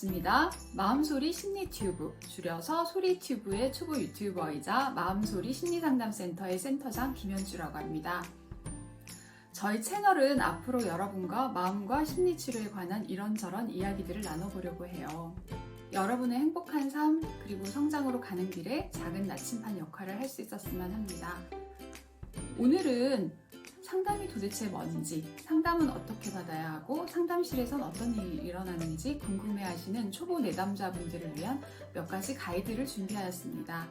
반갑습니다. 마음소리 심리튜브, 줄여서 소리튜브의 초보 유튜버이자 마음소리 심리상담센터의 센터장 김현주라고 합니다. 저희 채널은 앞으로 여러분과 마음과 심리치료에 관한 이런저런 이야기들을 나눠보려고 해요. 여러분의 행복한 삶, 그리고 성장으로 가는 길에 작은 나침반 역할을 할 수 있었으면 합니다. 오늘은 상담이 도대체 뭔지, 상담은 어떻게 받아야 하고, 상담실에선 어떤 일이 일어나는지 궁금해 하시는 초보 내담자분들을 위한 몇 가지 가이드를 준비하였습니다.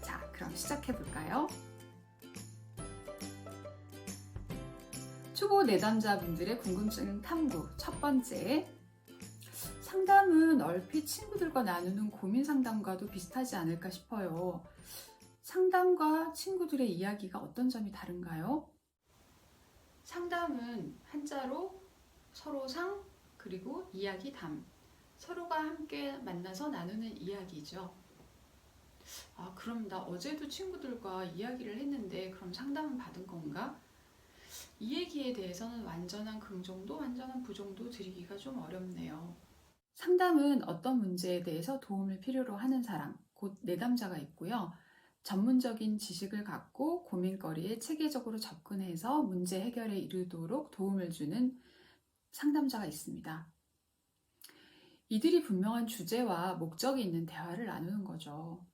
자, 그럼 시작해 볼까요? 초보 내담자분들의 궁금증 탐구. 첫 번째. 상담은 얼핏 친구들과 나누는 고민 상담과도 비슷하지 않을까 싶어요. 상담과 친구들의 이야기가 어떤 점이 다른가요? 상담은 한자로 서로 상 그리고 이야기 담 서로가 함께 만나서 나누는 이야기죠. 아, 그럼 나 어제도 친구들과 이야기를 했는데 그럼 상담은 받은 건가? 이 얘기에 대해서는 완전한 긍정도 완전한 부정도 드리기가 좀 어렵네요. 상담은 어떤 문제에 대해서 도움을 필요로 하는 사람, 곧 내담자가 있고요. 전문적인 지식을 갖고 고민거리에 체계적으로 접근해서 문제 해결에 이르도록 도움을 주는 상담자가 있습니다. 이들이 분명한 주제와 목적이 있는 대화를 나누는 거죠.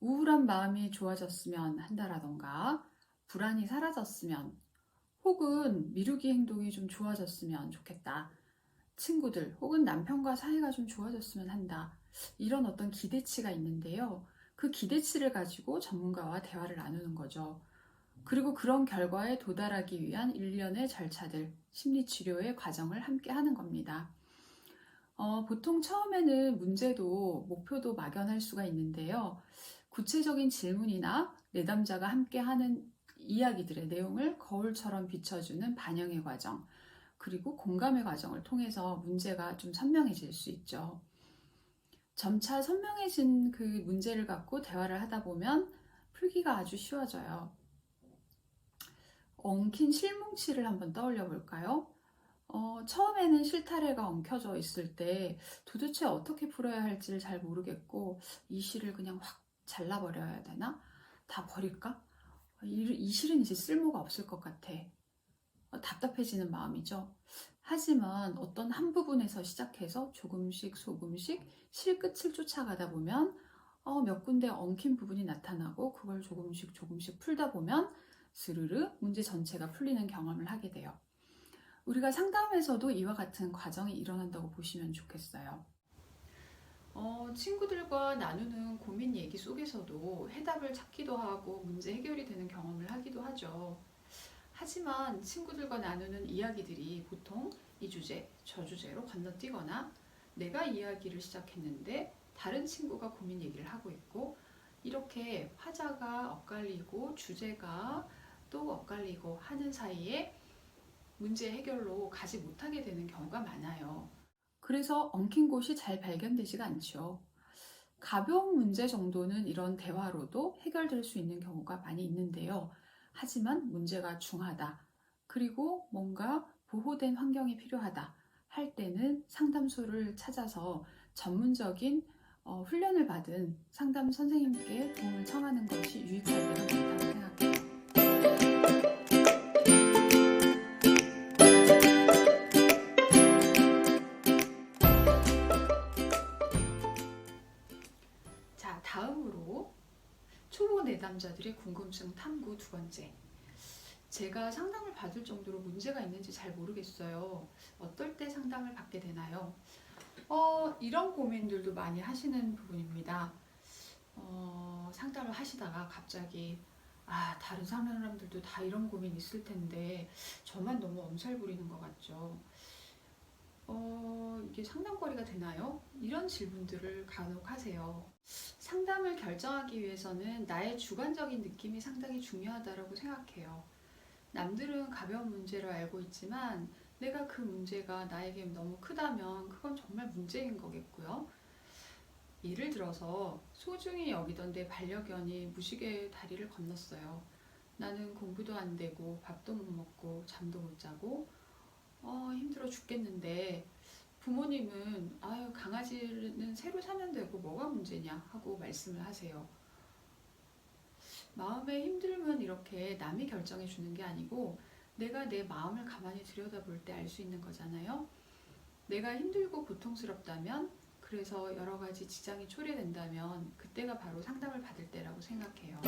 우울한 마음이 좋아졌으면 한다라던가, 불안이 사라졌으면, 혹은 미루기 행동이 좀 좋아졌으면 좋겠다. 친구들 혹은 남편과 사이가 좀 좋아졌으면 한다. 이런 어떤 기대치가 있는데요. 그 기대치를 가지고 전문가와 대화를 나누는 거죠. 그리고 그런 결과에 도달하기 위한 일련의 절차들, 심리치료의 과정을 함께 하는 겁니다. 어, 보통 처음에는 문제도 목표도 막연할 수가 있는데요. 구체적인 질문이나 내담자가 함께 하는 이야기들의 내용을 거울처럼 비춰주는 반영의 과정, 그리고 공감의 과정을 통해서 문제가 좀 선명해질 수 있죠. 점차 선명해진 그 문제를 갖고 대화를 하다 보면 풀기가 아주 쉬워져요. 엉킨 실뭉치를 한번 떠올려 볼까요? 어, 처음에는 실타래가 엉켜져 있을 때 도대체 어떻게 풀어야 할지를 잘 모르겠고 이 실을 그냥 확 잘라버려야 되나? 다 버릴까? 이, 이 실은 이제 쓸모가 없을 것 같아. 어, 답답해지는 마음이죠. 하지만 어떤 한 부분에서 시작해서 조금씩 조금씩 실끝을 쫓아가다 보면 어, 몇 군데 엉킨 부분이 나타나고 그걸 조금씩 조금씩 풀다 보면 스르르 문제 전체가 풀리는 경험을 하게 돼요. 우리가 상담에서도 이와 같은 과정이 일어난다고 보시면 좋겠어요. 어, 친구들과 나누는 고민 얘기 속에서도 해답을 찾기도 하고 문제 해결이 되는 경험을 하기도 하죠. 하지만 친구들과 나누는 이야기들이 보통 이 주제, 저 주제로 건너뛰거나 내가 이야기를 시작했는데 다른 친구가 고민 얘기를 하고 있고 이렇게 화자가 엇갈리고 주제가 또 엇갈리고 하는 사이에 문제 해결로 가지 못하게 되는 경우가 많아요. 그래서 엉킨 곳이 잘 발견되지가 않죠. 가벼운 문제 정도는 이런 대화로도 해결될 수 있는 경우가 많이 있는데요. 하지만 문제가 중하다. 그리고 뭔가 보호된 환경이 필요하다. 할 때는 상담소를 찾아서 전문적인 어, 훈련을 받은 상담 선생님께 도움을 청하는 것이 유익할 때가 많다 초보 내담자들의 궁금증 탐구 두 번째. 제가 상담을 받을 정도로 문제가 있는지 잘 모르겠어요. 어떨 때 상담을 받게 되나요? 어, 이런 고민들도 많이 하시는 부분입니다. 어, 상담을 하시다가 갑자기 아, 다른 사람들도 다 이런 고민 있을 텐데 저만 너무 엄살 부리는 것 같죠. 어, 이게 상담거리가 되나요? 이런 질문들을 간혹 하세요. 상담을 결정하기 위해서는 나의 주관적인 느낌이 상당히 중요하다고 생각해요. 남들은 가벼운 문제로 알고 있지만 내가 그 문제가 나에게 너무 크다면 그건 정말 문제인 거겠고요. 예를 들어서 소중히 여기던 내 반려견이 무식의 다리를 건넜어요. 나는 공부도 안 되고 밥도 못 먹고 잠도 못 자고 어, 힘들어 죽겠는데 부모님은 아유 강아지는 새로 사면 되고 뭐가 문제냐 하고 말씀을 하세요. 마음의 힘듦은 이렇게 남이 결정해 주는 게 아니고 내가 내 마음을 가만히 들여다볼 때 알 수 있는 거잖아요. 내가 힘들고 고통스럽다면 그래서 여러 가지 지장이 초래된다면 그때가 바로 상담을 받을 때라고 생각해요.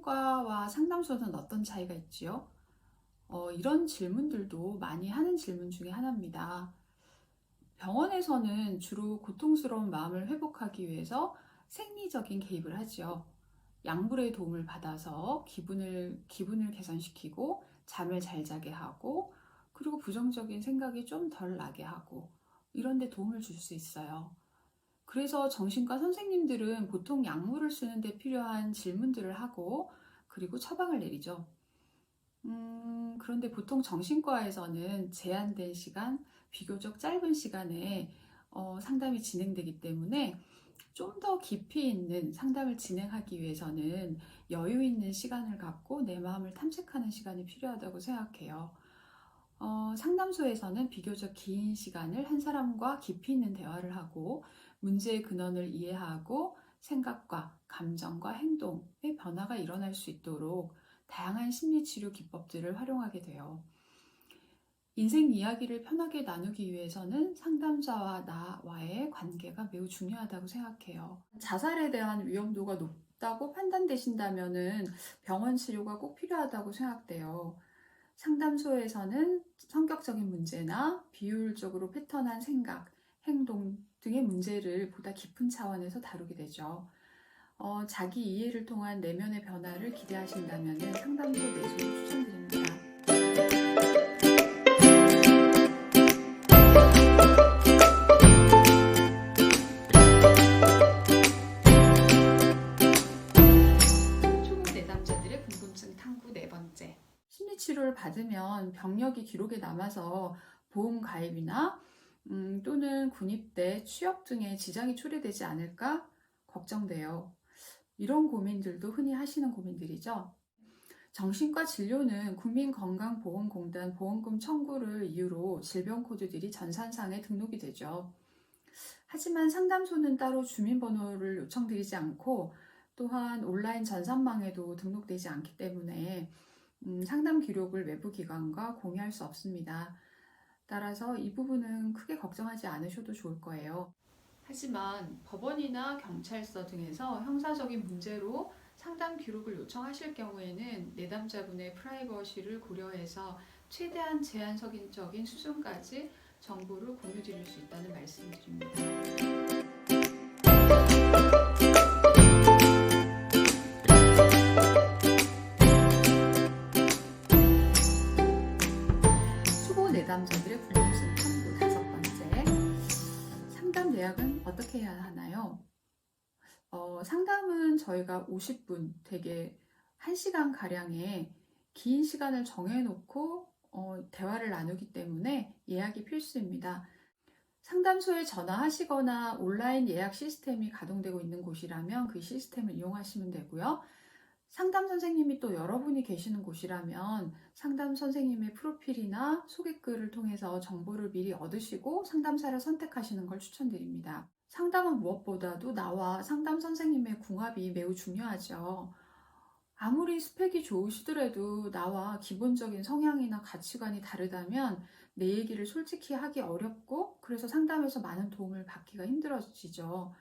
정신과와 상담소는 어떤 차이가 있지요? 어, 이런 질문들도 많이 하는 질문 중에 하나입니다. 병원에서는 주로 고통스러운 마음을 회복하기 위해서 생리적인 개입을 하죠. 약물의 도움을 받아서 기분을, 기분을 개선시키고 잠을 잘 자게 하고 그리고 부정적인 생각이 좀 덜 나게 하고 이런 데 도움을 줄 수 있어요. 그래서 정신과 선생님들은 보통 약물을 쓰는데 필요한 질문들을 하고 그리고 처방을 내리죠. 음, 그런데 보통 정신과에서는 제한된 시간, 비교적 짧은 시간에 어, 상담이 진행되기 때문에 좀 더 깊이 있는 상담을 진행하기 위해서는 여유 있는 시간을 갖고 내 마음을 탐색하는 시간이 필요하다고 생각해요. 어, 상담소에서는 비교적 긴 시간을 한 사람과 깊이 있는 대화를 하고 문제의 근원을 이해하고 생각과 감정과 행동의 변화가 일어날 수 있도록 다양한 심리치료 기법들을 활용하게 돼요. 인생 이야기를 편하게 나누기 위해서는 상담자와 나와의 관계가 매우 중요하다고 생각해요. 자살에 대한 위험도가 높다고 판단되신다면 병원 치료가 꼭 필요하다고 생각돼요. 상담소에서는 성격적인 문제나 비효율적으로 패턴한 생각, 행동 등의 문제를 보다 깊은 차원에서 다루게 되죠. 어, 자기 이해를 통한 내면의 변화를 기대하신다면 상담소 내소를 추천드립니다. 내담자들의 궁금증 탐구 네 번째. 심리치료를 받으면 병력이 기록에 남아서 보험 가입이나 음, 또는 군입대, 취업 등의 지장이 초래되지 않을까 걱정돼요. 이런 고민들도 흔히 하시는 고민들이죠. 정신과 진료는 국민건강보험공단 보험금 청구를 이유로 질병 코드들이 전산상에 등록이 되죠. 하지만 상담소는 따로 주민번호를 요청드리지 않고 또한 온라인 전산망에도 등록되지 않기 때문에 음, 상담 기록을 외부 기관과 공유할 수 없습니다. 따라서 이 부분은 크게 걱정하지 않으셔도 좋을 거예요. 하지만 법원이나 경찰서 등에서 형사적인 문제로 상담 기록을 요청하실 경우에는 내담자분의 프라이버시를 고려해서 최대한 제한적인 수준까지 정보를 공유 드릴 수 있다는 말씀을 드립니다. 어, 상담은 저희가 50분, 되게 1시간 가량의 긴 시간을 정해놓고 어, 대화를 나누기 때문에 예약이 필수입니다. 상담소에 전화하시거나 온라인 예약 시스템이 가동되고 있는 곳이라면 그 시스템을 이용하시면 되고요. 상담 선생님이 또 여러분이 계시는 곳이라면 상담 선생님의 프로필이나 소개글을 통해서 정보를 미리 얻으시고 상담사를 선택하시는 걸 추천드립니다. 상담은 무엇보다도 나와 상담 선생님의 궁합이 매우 중요하죠. 아무리 스펙이 좋으시더라도 나와 기본적인 성향이나 가치관이 다르다면 내 얘기를 솔직히 하기 어렵고 그래서 상담에서 많은 도움을 받기가 힘들어지죠.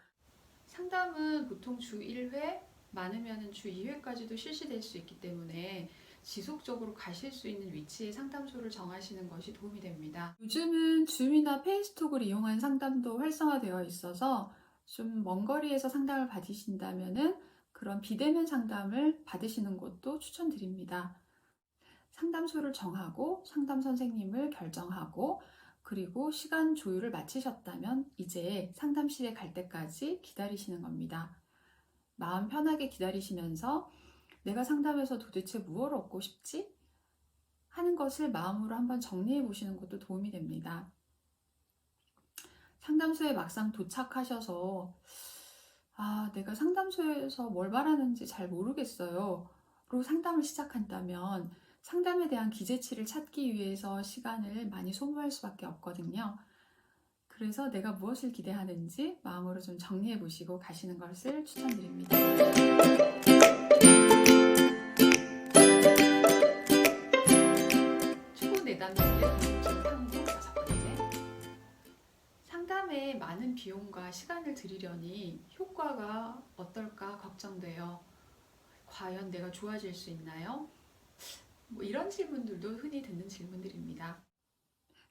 상담은 보통 주 1회, 많으면 주 2회까지도 실시될 수 있기 때문에 지속적으로 가실 수 있는 위치의 상담소를 정하시는 것이 도움이 됩니다. 요즘은 줌이나 페이스톡을 이용한 상담도 활성화되어 있어서 좀 먼 거리에서 상담을 받으신다면은 그런 비대면 상담을 받으시는 것도 추천드립니다. 상담소를 정하고 상담 선생님을 결정하고 그리고 시간 조율을 마치셨다면 이제 상담실에 갈 때까지 기다리시는 겁니다. 마음 편하게 기다리시면서 내가 상담에서 도대체 무엇을 얻고 싶지? 하는 것을 마음으로 한번 정리해 보시는 것도 도움이 됩니다. 상담소에 막상 도착하셔서 아, 내가 상담소에서 뭘 말하는지 잘 모르겠어요. 로 상담을 시작한다면 상담에 대한 기재치를 찾기 위해서 시간을 많이 소모할 수밖에 없거든요. 그래서 내가 무엇을 기대하는지 마음으로 좀 정리해 보시고 가시는 것을 추천드립니다. 상담에 많은 비용과 시간을 들이려니 효과가 어떨까 걱정돼요. 과연 내가 좋아질 수 있나요? 뭐 이런 질문들도 흔히 듣는 질문들입니다.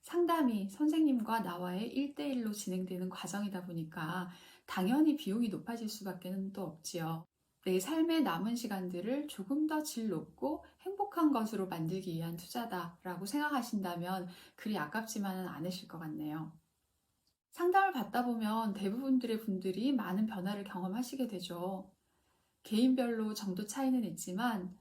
상담이 선생님과 나와의 1대1로 진행되는 과정이다 보니까 당연히 비용이 높아질 수밖에 또 없지요. 내 삶의 남은 시간들을 조금 더 질 높고 행복한 것으로 만들기 위한 투자다라고 생각하신다면 그리 아깝지만은 않으실 것 같네요. 상담을 받다 보면 대부분들의 분들이 많은 변화를 경험하시게 되죠. 개인별로 정도 차이는 있지만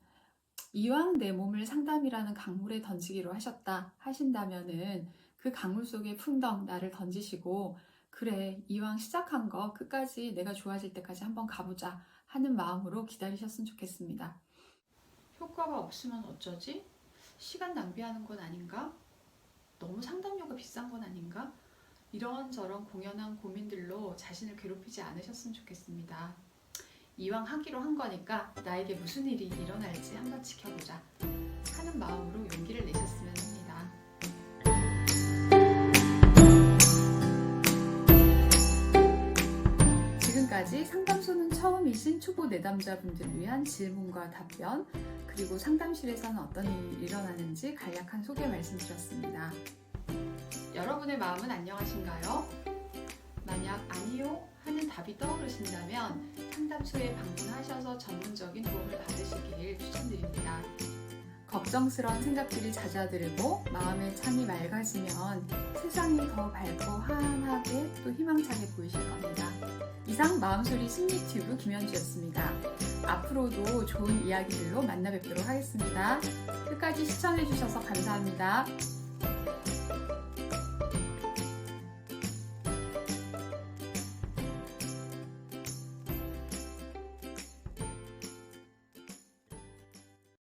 이왕 내 몸을 상담이라는 강물에 던지기로 하셨다 하신다면은 그 강물 속에 풍덩 나를 던지시고 그래 이왕 시작한 거 끝까지 내가 좋아질 때까지 한번 가보자 하는 마음으로 기다리셨으면 좋겠습니다. 효과가 없으면 어쩌지? 시간 낭비하는 건 아닌가? 너무 상담료가 비싼 건 아닌가? 이런저런 공연한 고민들로 자신을 괴롭히지 않으셨으면 좋겠습니다. 이왕 하기로 한 거니까 나에게 무슨 일이 일어날지 한번 지켜보자 하는 마음으로 용기를 내셨으면 합니다. 지금까지 상담소는 처음이신 초보 내담자분들을 위한 질문과 답변 그리고 상담실에서는 어떤 일이 일어나는지 간략한 소개 말씀드렸습니다. 여러분의 마음은 안녕하신가요? 만약 아니요 하는 답이 떠오르신다면 상담소에 방문하셔서 전문적인 도움을 받으시길 추천드립니다. 걱정스러운 생각들이 잦아들고 마음의 창이 맑아지면 세상이 더 밝고 환하게 또 희망차게 보이실 겁니다. 이상 마음소리 심리튜브 김현주였습니다. 앞으로도 좋은 이야기들로 만나 뵙도록 하겠습니다. 끝까지 시청해주셔서 감사합니다.